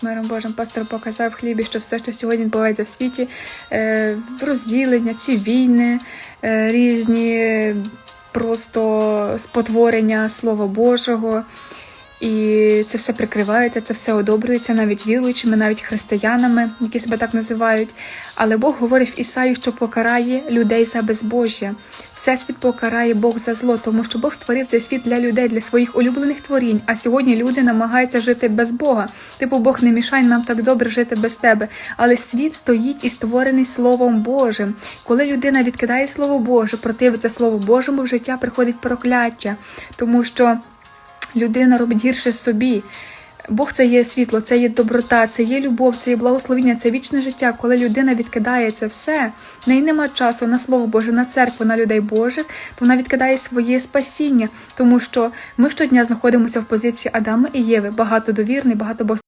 з миром Божим пастор показав хлібі, що все, що сьогодні відбувається в світі, е, розділення, ці війни е, різні, просто спотворення Слова Божого. І це все прикривається, це все одобрюється навіть віруючими, навіть християнами, які себе так називають. Але Бог говорив Ісаю, що покарає людей за безбожжя. Всесвіт покарає Бог за зло, тому що Бог створив цей світ для людей, для своїх улюблених творінь. А сьогодні люди намагаються жити без Бога. Типу, Бог не мішай нам так добре жити без тебе. Але світ стоїть і створений Словом Божим. Коли людина відкидає Слово Боже, противиться Слову Божому, в життя приходить прокляття, тому що людина робить гірше собі. Бог це є світло, це є доброта, це є любов, це є благословіння, це вічне життя. Коли людина відкидає це все, в неї нема часу на слово Боже, на церкву, на людей Божих, то вона відкидає своє спасіння, тому що ми щодня знаходимося в позиції Адама і Єви, багато довірний, багато Бог.